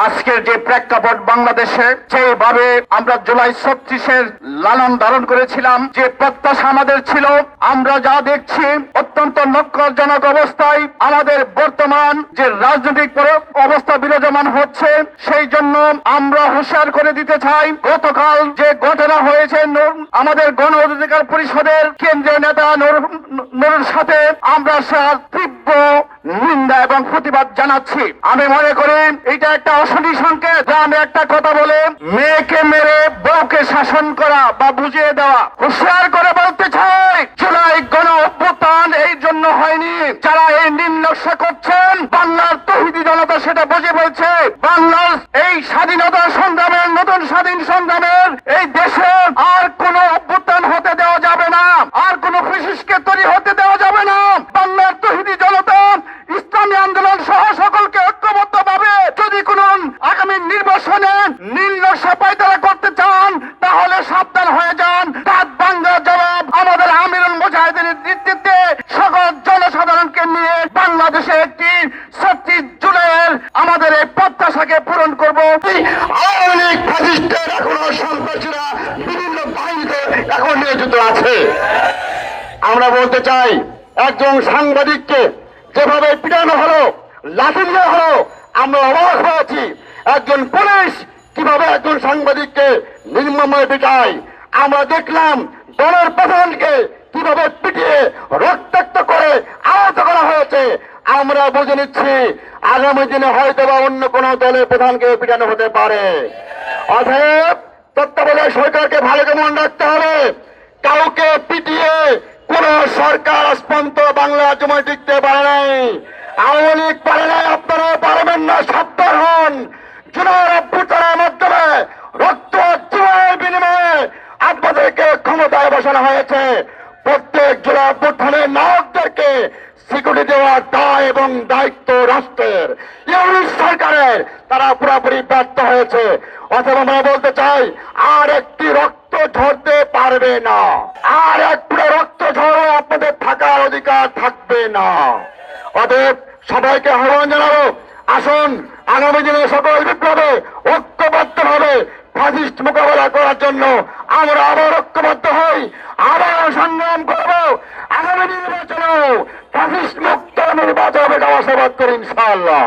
আজকের যে প্রেক্ষাপট বাংলাদেশে, যেভাবে আমরা জুলাই ছত্রিশের লালন ধারণ করেছিলাম, যে প্রত্যাশা আমাদের ছিল, আমরা যা দেখছি, অত্যন্ত নক্করজনক অবস্থায় আমাদের বর্তমান যে রাজনৈতিক অবস্থা বিরাজমান হচ্ছে, সেই জন্য আমরা হুঁশিয়ার করে দিতে চাই, গতকাল যে ঘটনা হয়েছে আমাদের গণ অধিকার পরিষদের কেন্দ্রীয় নেতা নূর- নূরের সাথে আমরা তীব্র নিন্দা এবং প্রতিবাদ জানাচ্ছি। আমি মনে করি এটা একটা অশনি সংকেত, যা আমি একটা কথা বলে, মেয়েকে মেরে বউকে শাসন করা বা বুঝিয়ে দেওয়া। হুঁশিয়ার করে বলতে চাই, জুলাই গণ অভ্যুত্থান এই জন্য হয়নি। যারা এই নির্লক্ষ্য করছেন, বাংলার তহিদি জনতা সেটা বুঝে বলছে। বাংলার এই স্বাধীনতা সংগ্রামের, নতুন স্বাধীন সংগ্রামের এই দেশে আর কোন অভ্যুত্থান হতে দেওয়া যাবে না আর কোন ফিসিসকে তৈরি হতে দেওয়া যাবে না বাংলার তহিদি জনতা ইসলামী আন্দোলন সহ সকলকে ঐক্যবদ্ধ ভাবে যদি কোন আগামী নির্বাচনে নির্লক্ষ পায়তারা করতে চান তাহলে সাবধান হয়ে যান তার বাংলা জবাব আমাদের আমিরুল মুজাহিদের নেতৃত্বে সকল জনসাধারণকে নিয়ে বাংলাদেশে একটি ছত্রিশ জুলাইয়ের আমাদের এই প্রত্যাশাকে পূরণ করব। আওয়ামী লীগ ফ্যাসিস্টের এখনও বিভিন্ন বাহিনীতে এখন নিয়োজিত আছে। আমরা বলতে চাই, একজন সাংবাদিককে যেভাবে পিটানো হলো, লাঠি দেওয়া হলো, আমরা অবাক হয়েছি। একজন পুলিশ কীভাবে একজন সাংবাদিককে নির্মময় পিটায়? আমরা দেখলাম দলের প্রধানকে কীভাবে পিটিয়ে রক্তাক্ত করে আহত করা হয়েছে আমরা বুঝে নিচ্ছি, আগামী দিনে হয়তো বা অন্য কোন দলের প্রধানকে পিটানো হতে পারে। অতএব তত্ত্বাবধায়ক সরকারকে ভালো কেমন রাখতে হবে, কাউকে পিটিয়ে কোন সরকার স্পন্ত বাংলা জমায় টিকতে পারে নাই। আওয়ামী লীগ পারে নাই, আপনারা পারবেন না, সাবধান হন। চুনার অভ্যুত্থানের মাধ্যমে রক্ত জীবনের বিনিময়ে আপনাদেরকে ক্ষমতায় বসানো হয়েছে। প্রত্যেক জেলা অভ্যুত্থানের নায়কদেরকে সিকিউরিটি দেওয়ার দায় এবং দায়িত্ব রাষ্ট্রের। ইউনিট সরকারের। তারা পুরোপুরি ব্যর্থ হয়েছে। অথবা আমরা বলতে চাই, আর একটি রক্ত ঝরতে পারবে না। আর এক রক্ত ঝরে আপনাদের থাকার অধিকার থাকবে না। অতএব সবাইকে আহ্বান জানাব, আসুন আগামী দিনে সকল বিপ্লবে ঐক্যবদ্ধ ভাবে মোকাবেলা করার জন্য আমরা আবার ঐক্যবদ্ধ হই, আবার সংগ্রাম করব। আগামী নির্বাচনেও ফাসিস্ট মুক্ত নির্বাচন হবে আশাবাদ করি ইনশাআল্লাহ।